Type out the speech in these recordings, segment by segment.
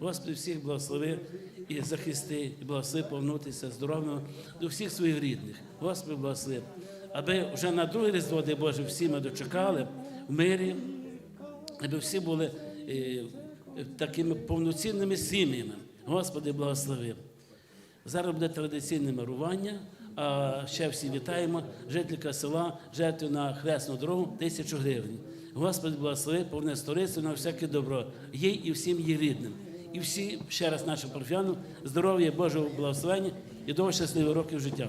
Господи, всіх благослови і захисти, і благослови повернутися здоровими до всіх своїх рідних. Господи, благослови. Аби вже на друге різдво, дай Боже, всі ми дочекали в мирі, аби всі були е, такими повноцінними сім'ями. Господи, благослови. Зараз буде традиційне мирування. А ще всі вітаємо жителька села жертву на хресну дорогу тисячу гривень. Господи, благослови, повне сторицю на всяке добро, їй і всім її рідним. І всі ще раз нашим парфянам здоров'я, Божого благословення і довго щасливих років життя.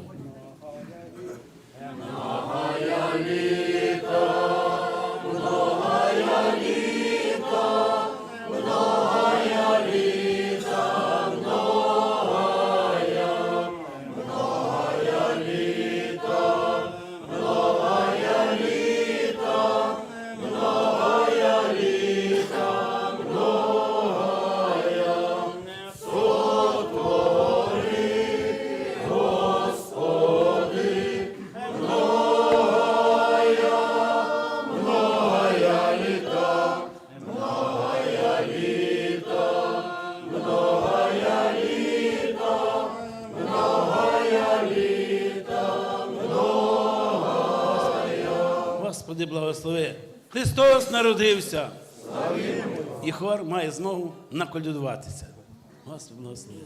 Господи, благослови. Христос народився. І хор має змогу наколюдуватися. Господи, благослови.